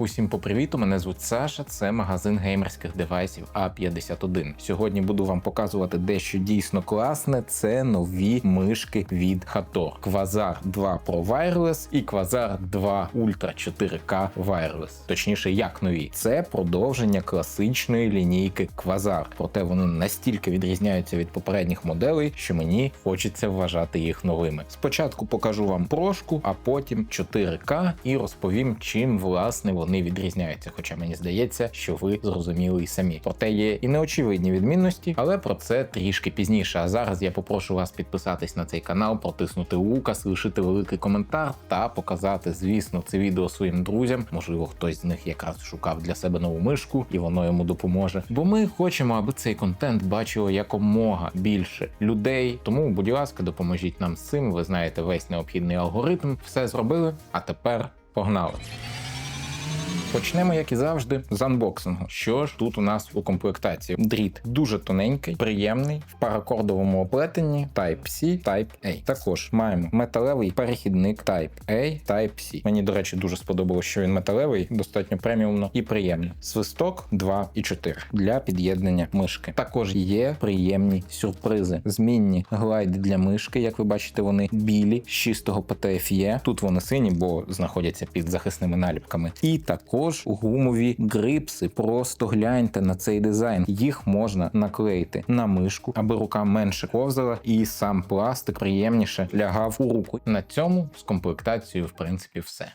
Усім по привіту, мене звуть Саша. Це магазин геймерських девайсів А51. Сьогодні буду вам показувати дещо дійсно класне. Це нові мишки від Hator. Quasar 2 Pro Wireless і Quasar 2 Ultra 4K Wireless. Точніше, як нові. Це продовження класичної лінійки Quasar. Проте вони настільки відрізняються від попередніх моделей, що мені хочеться вважати їх новими. Спочатку покажу вам прошку, а потім 4К і розповім, чим власне вони відрізняються. Хоча мені здається, що ви зрозуміли і самі. Проте є і неочевидні відмінності, але про це трішки пізніше. А зараз я попрошу вас підписатись на цей канал, протиснути указ, лишити великий коментар та показати, звісно, це відео своїм друзям. Можливо, хтось з них якраз шукав для себе нову мишку, і воно йому допоможе. Бо ми хочемо, аби цей контент бачило якомога більше людей. Тому, будь ласка, допоможіть нам з цим. Ви знаєте весь необхідний алгоритм. Все зробили. А тепер погнали. Почнемо, як і завжди, з анбоксингу. Що ж тут у нас у комплектації? Дріт дуже тоненький, приємний, в паракордовому оплетенні Type-C, Type-A. Також маємо металевий перехідник Type-A, Type-C. Мені, до речі, дуже сподобалося, що він металевий, достатньо преміумно і приємний. Свисток 2,4 для під'єднання мишки. Також є приємні сюрпризи. Змінні глайди для мишки, як ви бачите, вони білі з чистого PTFE. Тут вони сині, бо знаходяться під захисними наліпками. І також гумові грипси. Просто гляньте на цей дизайн. Їх можна наклеїти на мишку, аби рука менше ковзала, і сам пластик приємніше лягав у руку. На цьому з комплектацією, в принципі, все.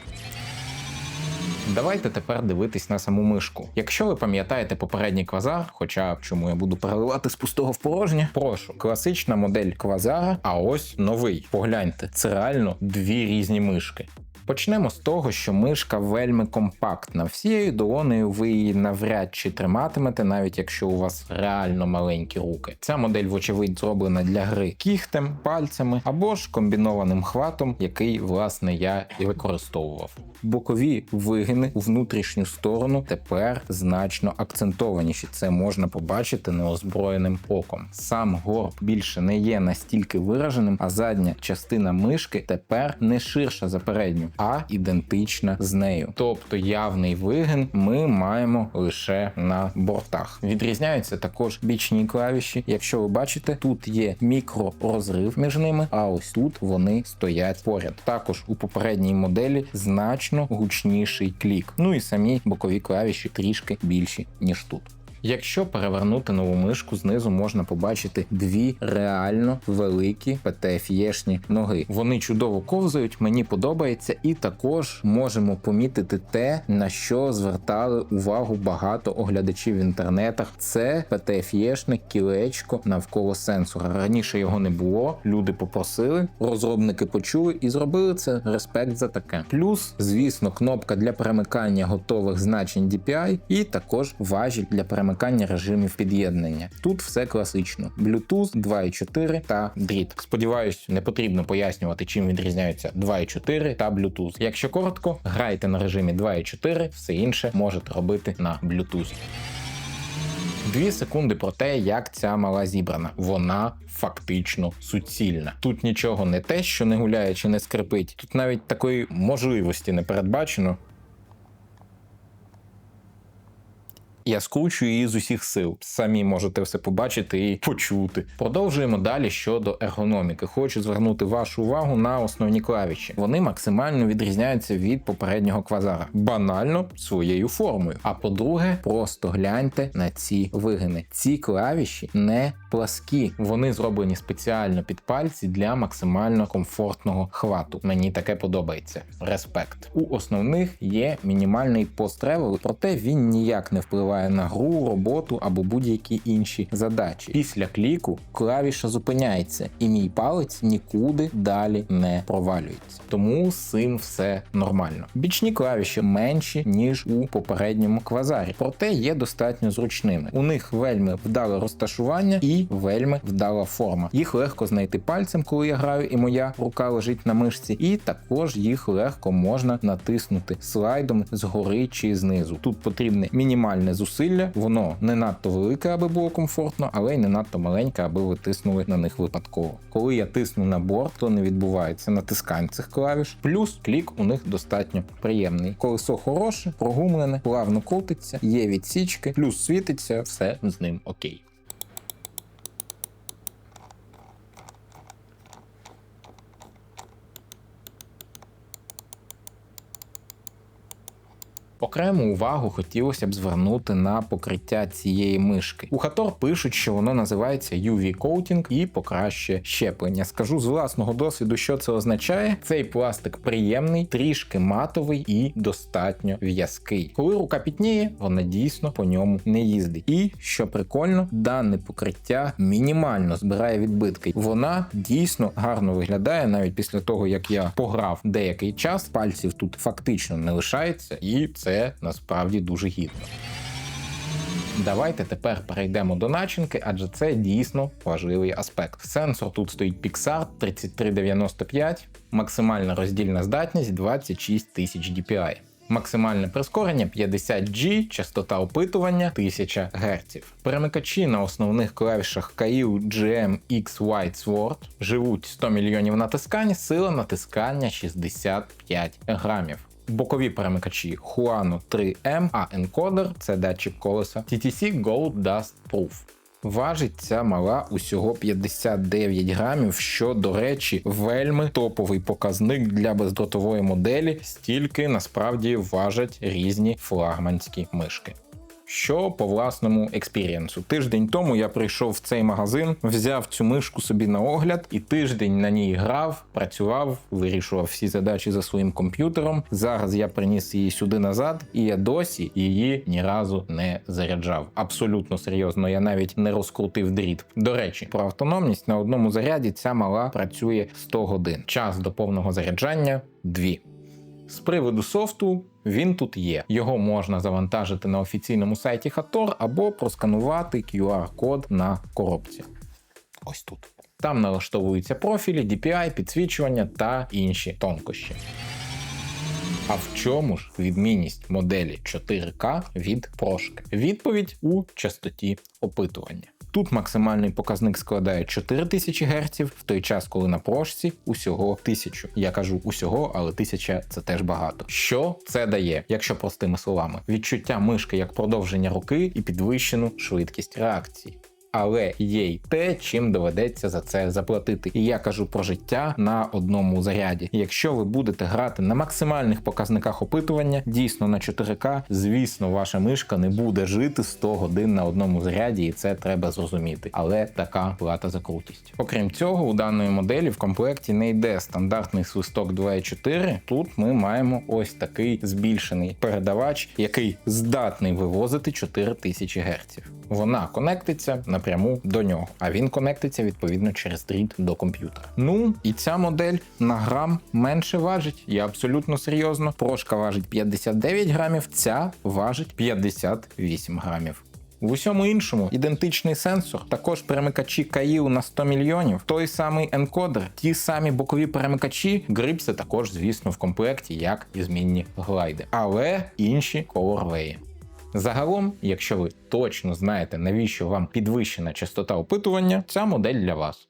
Давайте тепер дивитись на саму мишку. Якщо ви пам'ятаєте попередній квазар, хоча чому я буду переливати з пустого в порожнє, прошу, класична модель квазара, а ось новий. Погляньте, це реально дві різні мишки. Почнемо з того, що мишка вельми компактна. Всією долонею ви її навряд чи триматимете, навіть якщо у вас реально маленькі руки. Ця модель, вочевидь, зроблена для гри кігтем, пальцями або ж комбінованим хватом, який, власне, я і використовував. Бокові вигини у внутрішню сторону тепер значно акцентованіші. Це можна побачити неозброєним оком. Сам горб більше не є настільки вираженим, а задня частина мишки тепер не ширша за передню, а ідентична з нею. Тобто явний вигин ми маємо лише на бортах. Відрізняються також бічні клавіші. Якщо ви бачите, тут є мікророзрив між ними, а ось тут вони стоять поряд. Також у попередній моделі значно гучніший клік. Ну і самі бокові клавіші трішки більші ніж тут. Якщо перевернути нову мишку, знизу можна побачити дві реально великі PTFE-шні ноги. Вони чудово ковзають, мені подобається, і також можемо помітити те, на що звертали увагу багато оглядачів в інтернетах. Це PTFE-шне кілечко навколо сенсора. Раніше його не було. Люди попросили, розробники почули і зробили це. Респект за таке. Плюс, звісно, кнопка для перемикання готових значень DPI, і також важіль для перемикання режимів під'єднання. Тут все класично: Bluetooth 2.4 та дріт. Сподіваюсь, не потрібно пояснювати, чим відрізняються 2.4 та Bluetooth. Якщо коротко, грайте на режимі 2.4, все інше можете робити на Bluetooth. Дві секунди про те, як ця мала зібрана. Вона фактично суцільна. Тут нічого не те, що не гуляє чи не скрипить. Тут навіть такої можливості не передбачено. Я скручую її з усіх сил. Самі можете все побачити і почути. Продовжуємо далі щодо ергономіки. Хочу звернути вашу увагу на основні клавіші. Вони максимально відрізняються від попереднього квазара, банально своєю формою. А по-друге, просто гляньте на ці вигини. Ці клавіші не пласкі, вони зроблені спеціально під пальці для максимально комфортного хвату. Мені таке подобається. Респект. У основних є мінімальний пост-тревел, проте він ніяк не впливає на гру, роботу або будь-які інші задачі. Після кліку клавіша зупиняється, і мій палець нікуди далі не провалюється. Тому з цим все нормально. Бічні клавіші менші ніж у попередньому квазарі, проте є достатньо зручними. У них вельми вдале розташування і вельми вдала форма. Їх легко знайти пальцем, коли я граю, і моя рука лежить на мишці, і також їх легко можна натиснути слайдом згори чи знизу. Тут потрібне мінімальне зусилля зусилля, воно не надто велике, аби було комфортно, але й не надто маленьке, аби ви тиснули на них випадково. Коли я тисну на борт, то не відбувається натискань цих клавіш. Плюс клік у них достатньо приємний. Колесо хороше, прогумлене, плавно крутиться, є відсічки, плюс світиться, все з ним окей. Окрему увагу хотілося б звернути на покриття цієї мишки. У Хатор пишуть, що воно називається UV Coating і покращує щеплення. Скажу з власного досвіду, що це означає. Цей пластик приємний, трішки матовий і достатньо в'язкий. Коли рука пітніє, вона дійсно по ньому не їздить. І що прикольно, дане покриття мінімально збирає відбитки. Вона дійсно гарно виглядає навіть після того, як я пограв деякий час. Пальців тут фактично не лишається, і це насправді дуже гідно. Давайте тепер перейдемо до начинки, адже це дійсно важливий аспект. Сенсор тут стоїть Pixar 3395, максимальна роздільна здатність 26 тисяч DPI. Максимальне прискорення 50G, частота опитування 1000 Гц. Перемикачі на основних клавішах KIU GM X White Sword живуть 100 мільйонів натискань, сила натискання 65 грамів. Бокові перемикачі Huano 3M, а енкодер це датчик колеса TTC Gold Dust Proof. Важить ця мала усього 59 грамів, що, до речі, вельми топовий показник для бездротової моделі, стільки насправді важать різні флагманські мишки. Що по власному експірієнсу. Тиждень тому я прийшов в цей магазин, взяв цю мишку собі на огляд, і тиждень на ній грав, працював, вирішував всі задачі за своїм комп'ютером. Зараз я приніс її сюди назад, і я досі її ні разу не заряджав. Абсолютно серйозно, я навіть не розкрутив дріт. До речі, про автономність на одному заряді ця мала працює 100 годин. Час до повного заряджання 2. З приводу софту він тут є. Його можна завантажити на офіційному сайті Hator або просканувати QR-код на коробці. Ось тут. Там налаштовуються профілі, DPI, підсвічування та інші тонкощі. А в чому ж відмінність моделі 4К від прошки? Відповідь у частоті опитування. Тут максимальний показник складає 4000 Гц, в той час, коли на прошці усього 1000. Я кажу усього, але 1000 це теж багато. Що це дає, якщо простими словами? Відчуття мишки як продовження руки і підвищену швидкість реакції але є й те, чим доведеться за це заплатити. І я кажу про життя на одному заряді. Якщо ви будете грати на максимальних показниках опитування, дійсно на 4К, звісно, ваша мишка не буде жити 100 годин на одному заряді, і це треба зрозуміти. Але така плата за крутість. Окрім цього, у даної моделі в комплекті не йде стандартний свисток 2.4. Тут ми маємо ось такий збільшений передавач, який здатний вивозити 4000 Гц. Вона конектиться напряму до нього, а він конектиться відповідно через дріт до комп'ютера. Ну і ця модель на грам менше важить. Я абсолютно серйозно. Прошка важить 59 грамів, ця важить 58 грамів. В усьому іншому ідентичний сенсор, також перемикачі КАІУ на 100 мільйонів, той самий енкодер, ті самі бокові перемикачі, грипси також, звісно, в комплекті, як і змінні глайди, але інші колорвеї. Загалом, якщо ви точно знаєте, навіщо вам підвищена частота опитування, ця модель для вас.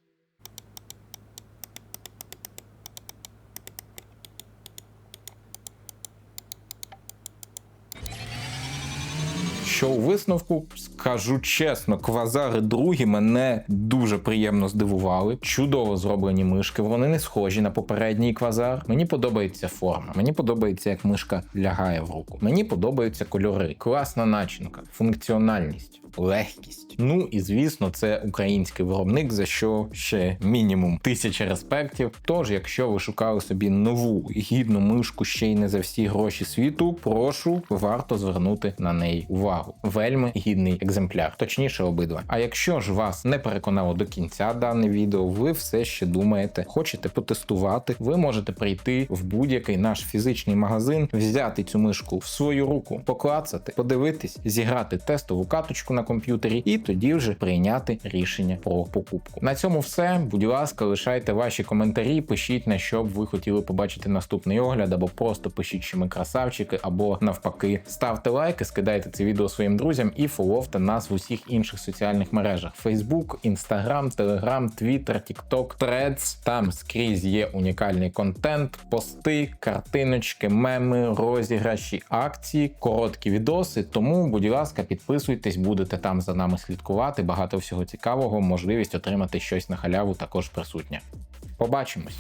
Що у висновку, скажу чесно, квазари другі мене дуже приємно здивували. Чудово зроблені мишки, вони не схожі на попередній квазар. Мені подобається форма, мені подобається, як мишка лягає в руку. Мені подобаються кольори, класна начинка, функціональність легкість. Ну і звісно, це український виробник, за що ще мінімум тисяча респектів. Тож, якщо ви шукали собі нову гідну мишку ще й не за всі гроші світу, прошу варто звернути на неї увагу. Вельми гідний екземпляр, точніше обидва. А якщо ж вас не переконало до кінця дане відео, ви все ще думаєте, хочете потестувати, ви можете прийти в будь-який наш фізичний магазин, взяти цю мишку в свою руку, поклацати, подивитись, зіграти тестову каточку на комп'ютері, і тоді вже прийняти рішення про покупку. На цьому все. Будь ласка, лишайте ваші коментарі, пишіть на що б ви хотіли побачити наступний огляд, або просто пишіть, що ми красавчики, або навпаки, ставте лайки, скидайте це відео своїм друзям і фоловте нас в усіх інших соціальних мережах: Facebook, Instagram, Telegram, Twitter, TikTok, Threads. Там скрізь є унікальний контент, пости, картиночки, меми, розіграші, акції, короткі відоси. Тому, будь ласка, підписуйтесь, будете там за нами слідкувати. Багато всього цікавого, можливість отримати щось на халяву також присутня. Побачимось!